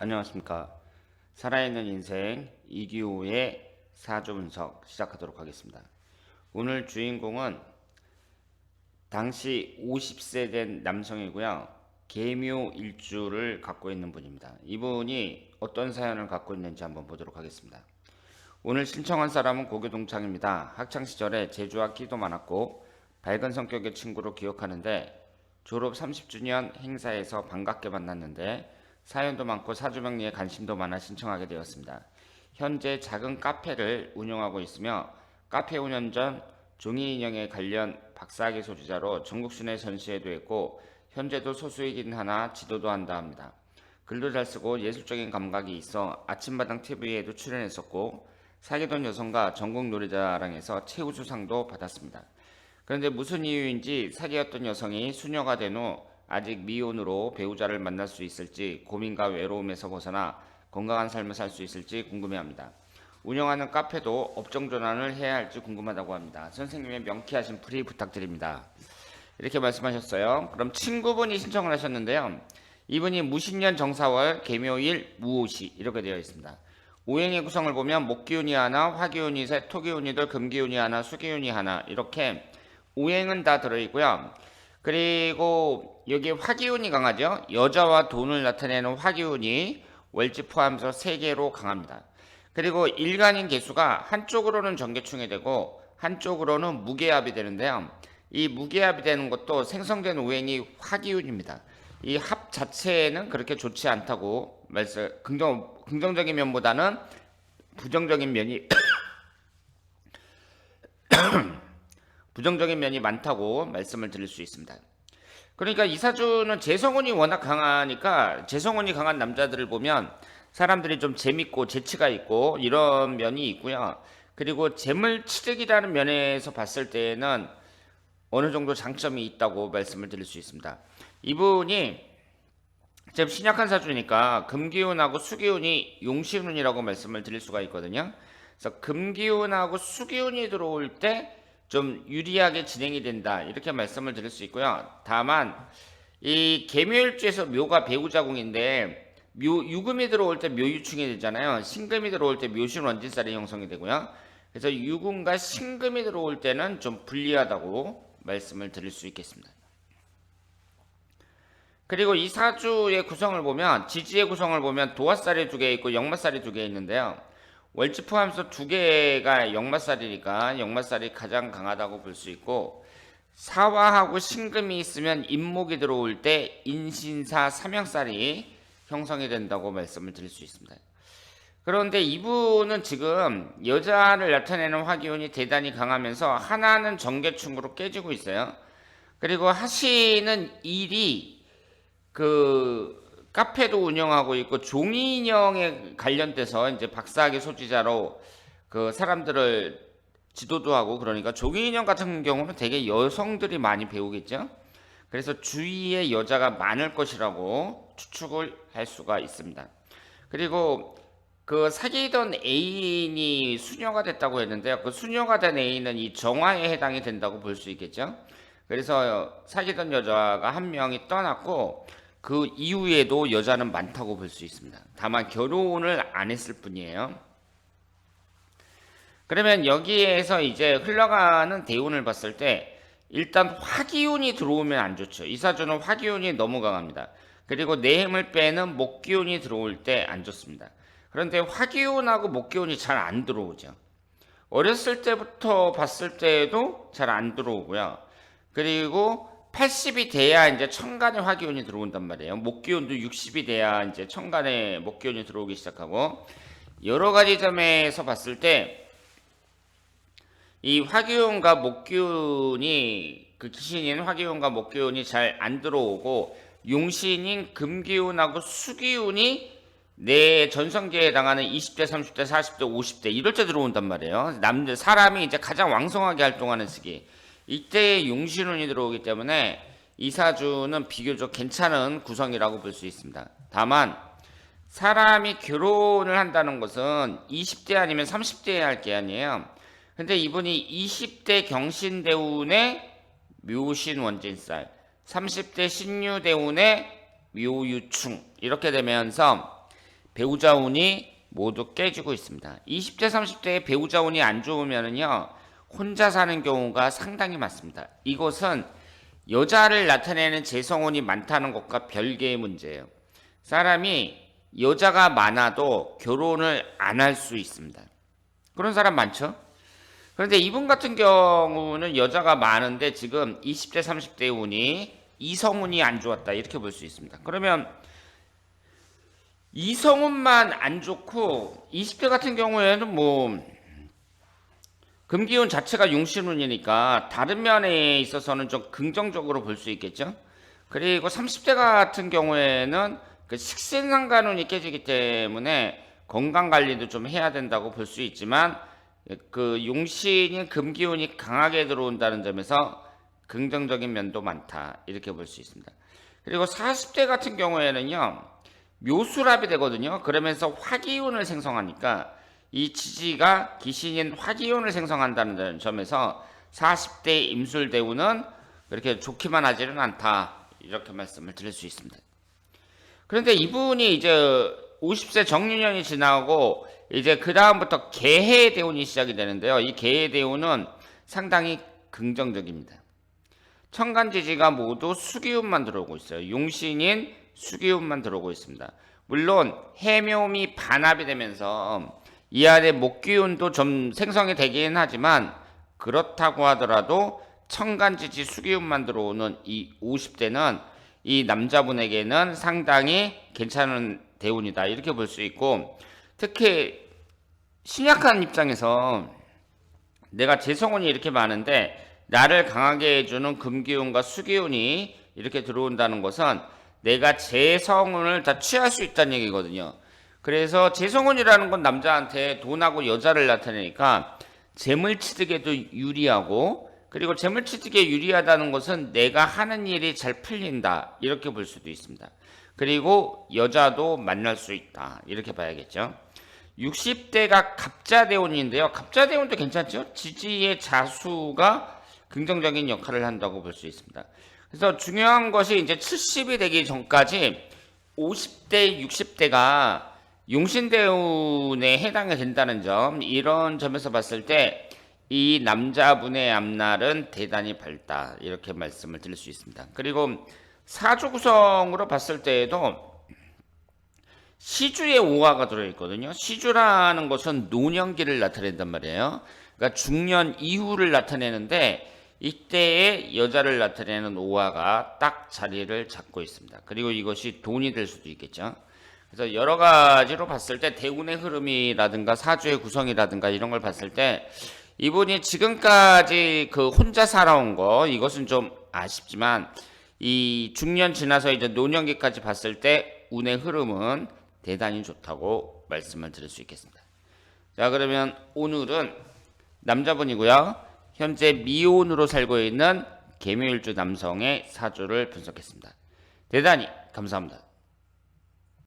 안녕하십니까. 살아있는 인생 이기호의 사주 분석 시작하도록 하겠습니다. 오늘 주인공은 당시 50세 된 남성이고요. 계묘 일주를 갖고 있는 분입니다. 이분이 어떤 사연을 갖고 있는지 한번 보도록 하겠습니다. 오늘 신청한 사람은 고교 동창입니다. 학창 시절에 제주와 끼도 많았고 밝은 성격의 친구로 기억하는데 졸업 30주년 행사에서 반갑게 만났는데 사연도 많고 사주명리에 관심도 많아 신청하게 되었습니다. 현재 작은 카페를 운영하고 있으며 카페 운영 전 종이 인형에 관련 박사학위 소지자로 전국 시내 전시회도 했고 현재도 소수이긴 하나 지도도 한다 합니다. 글도 잘 쓰고 예술적인 감각이 있어 아침마당 TV에도 출연했었고 사귀던 여성과 전국 노래자랑에서 최우수상도 받았습니다. 그런데 무슨 이유인지 사귀었던 여성이 수녀가 된 후 아직 미혼으로 배우자를 만날 수 있을지 고민과 외로움에서 벗어나 건강한 삶을 살 수 있을지 궁금해합니다. 운영하는 카페도 업종 전환을 해야 할지 궁금하다고 합니다. 선생님의 명쾌하신 풀이 부탁드립니다. 이렇게 말씀하셨어요. 그럼 친구분이 신청을 하셨는데요. 이분이 무신년 정사월 개묘일 무오시 이렇게 되어 있습니다. 오행의 구성을 보면 목기운이 하나, 화기운이 셋, 토기운이들, 금기운이 하나, 수기운이 하나 이렇게 오행은 다 들어있고요. 그리고 여기 화기운이 강하죠. 여자와 돈을 나타내는 화기운이 월지 포함해서 세 개로 강합니다. 그리고 일간인 개수가 한쪽으로는 정계충이 되고 한쪽으로는 무게합이 되는데요. 이 무게합이 되는 것도 생성된 오행이 화기운입니다. 이 합 자체는 그렇게 좋지 않다고 말씀 긍정 긍정적인 면보다는 부정적인 면이 부정적인 면이 많다고 말씀을 드릴 수 있습니다. 그러니까 이사주는 재성운이 워낙 강하니까 재성운이 강한 남자들을 보면 사람들이 좀 재밌고 재치가 있고 이런 면이 있고요. 그리고 재물치득이라는 면에서 봤을 때는 어느 정도 장점이 있다고 말씀을 드릴 수 있습니다. 이분이 지금 신약한 사주니까 금기운하고 수기운이 용신운이라고 말씀을 드릴 수가 있거든요. 그래서 금기운하고 수기운이 들어올 때 좀 유리하게 진행이 된다 이렇게 말씀을 드릴 수 있고요. 다만 이 개묘일주에서 묘가 배우자궁인데 묘 유금이 들어올 때 묘유충이 되잖아요. 신금이 들어올 때 묘신 원진살이 형성이 되고요. 그래서 유금과 신금이 들어올 때는 좀 불리하다고 말씀을 드릴 수 있겠습니다. 그리고 이 사주의 구성을 보면 지지의 구성을 보면 도화살이 두 개 있고 역마살이 두 개 있는데요. 월지 포함해서 두 개가 역마살이니까 역마살이 가장 강하다고 볼 수 있고 사화하고 신금이 있으면 인목이 들어올 때 인신사 삼형살이 형성이 된다고 말씀을 드릴 수 있습니다. 그런데 이분은 지금 여자를 나타내는 화기운이 대단히 강하면서 하나는 정계충으로 깨지고 있어요. 그리고 하시는 일이 그 카페도 운영하고 있고 종이 인형에 관련돼서 이제 박사학위 소지자로 그 사람들을 지도도 하고 그러니까 종이 인형 같은 경우는 되게 여성들이 많이 배우겠죠. 그래서 주위에 여자가 많을 것이라고 추측을 할 수가 있습니다. 그리고 그 사귀던 애인이 수녀가 됐다고 했는데요. 그 수녀가 된 애인은 이 정화에 해당이 된다고 볼 수 있겠죠. 그래서 사귀던 여자가 한 명이 떠났고 그 이후에도 여자는 많다고 볼 수 있습니다. 다만 결혼을 안 했을 뿐이에요. 그러면 여기에서 이제 흘러가는 대운을 봤을 때 일단 화기운이 들어오면 안 좋죠. 이 사주는 화기운이 너무 강합니다. 그리고 내힘을 빼는 목기운이 들어올 때 안 좋습니다. 그런데 화기운하고 목기운이 잘 안 들어오죠. 어렸을 때부터 봤을 때도 잘 안 들어오고요. 그리고 80이 돼야 이제 천간에 화기운이 들어온단 말이에요. 목기운도 60이 돼야 이제 천간에 목기운이 들어오기 시작하고 여러 가지 점에서 봤을 때 이 화기운과 목기운이 그 기신인 화기운과 목기운이 잘 안 들어오고 용신인 금기운하고 수기운이 내 전성기에 해당하는 20대, 30대, 40대, 50대 이럴 때 들어온단 말이에요. 남들 사람이 이제 가장 왕성하게 활동하는 시기. 이때 용신운이 들어오기 때문에 이 사주는 비교적 괜찮은 구성이라고 볼 수 있습니다. 다만 사람이 결혼을 한다는 것은 20대 아니면 30대에 할 게 아니에요. 근데 이분이 20대 경신대운의 묘신 원진살, 30대 신유대운의 묘유충 이렇게 되면서 배우자 운이 모두 깨지고 있습니다. 20대 30대에 배우자 운이 안 좋으면은요. 혼자 사는 경우가 상당히 많습니다. 이것은 여자를 나타내는 재성운이 많다는 것과 별개의 문제예요. 사람이 여자가 많아도 결혼을 안 할 수 있습니다. 그런 사람 많죠? 그런데 이분 같은 경우는 여자가 많은데 지금 20대 30대 운이 이성운이 안 좋았다 이렇게 볼 수 있습니다. 그러면 이성운만 안 좋고 20대 같은 경우에는 뭐 금기운 자체가 용신운이니까 다른 면에 있어서는 좀 긍정적으로 볼 수 있겠죠. 그리고 30대 같은 경우에는 그 식생상간운이 깨지기 때문에 건강 관리도 좀 해야 된다고 볼 수 있지만 그 용신인 금기운이 강하게 들어온다는 점에서 긍정적인 면도 많다 이렇게 볼 수 있습니다. 그리고 40대 같은 경우에는요 묘수랍이 되거든요. 그러면서 화기운을 생성하니까 이 지지가 기신인 화기운을 생성한다는 점에서 40대 임술대운은 그렇게 좋기만 하지는 않다 이렇게 말씀을 드릴 수 있습니다. 그런데 이분이 이제 50세 정유년이 지나고 이제 그 다음부터 개해 대운이 시작이 되는데요. 이 개해 대운은 상당히 긍정적입니다. 천간지지가 모두 수기운만 들어오고 있어요. 용신인 수기운만 들어오고 있습니다. 물론 해묘미 반합이 되면서 이 안에 목기운도 좀 생성이 되긴 하지만 그렇다고 하더라도 천간지지 수기운만 들어오는 이 50대는 이 남자분에게는 상당히 괜찮은 대운이다 이렇게 볼 수 있고 특히 신약한 입장에서 내가 재성운이 이렇게 많은데 나를 강하게 해주는 금기운과 수기운이 이렇게 들어온다는 것은 내가 재성운을 다 취할 수 있다는 얘기거든요. 그래서 재성운이라는 건 남자한테 돈하고 여자를 나타내니까 재물취득에도 유리하고 그리고 재물취득에 유리하다는 것은 내가 하는 일이 잘 풀린다 이렇게 볼 수도 있습니다. 그리고 여자도 만날 수 있다 이렇게 봐야겠죠. 60대가 갑자대운인데요. 갑자대운도 괜찮죠? 지지의 자수가 긍정적인 역할을 한다고 볼 수 있습니다. 그래서 중요한 것이 이제 70이 되기 전까지 50대, 60대가 용신대운에 해당이 된다는 점, 이런 점에서 봤을 때 이 남자분의 앞날은 대단히 밝다. 이렇게 말씀을 드릴 수 있습니다. 그리고 사주 구성으로 봤을 때에도 시주에 오화가 들어있거든요. 시주라는 것은 노년기를 나타낸단 말이에요. 그러니까 중년 이후를 나타내는데 이때에 여자를 나타내는 오화가 딱 자리를 잡고 있습니다. 그리고 이것이 돈이 될 수도 있겠죠. 그래서 여러 가지로 봤을 때 대운의 흐름이라든가 사주의 구성이라든가 이런 걸 봤을 때 이분이 지금까지 그 혼자 살아온 거 이것은 좀 아쉽지만 이 중년 지나서 이제 노년기까지 봤을 때 운의 흐름은 대단히 좋다고 말씀을 드릴 수 있겠습니다. 자 그러면 오늘은 남자분이고요. 현재 미혼으로 살고 있는 개묘일주 남성의 사주를 분석했습니다. 대단히 감사합니다.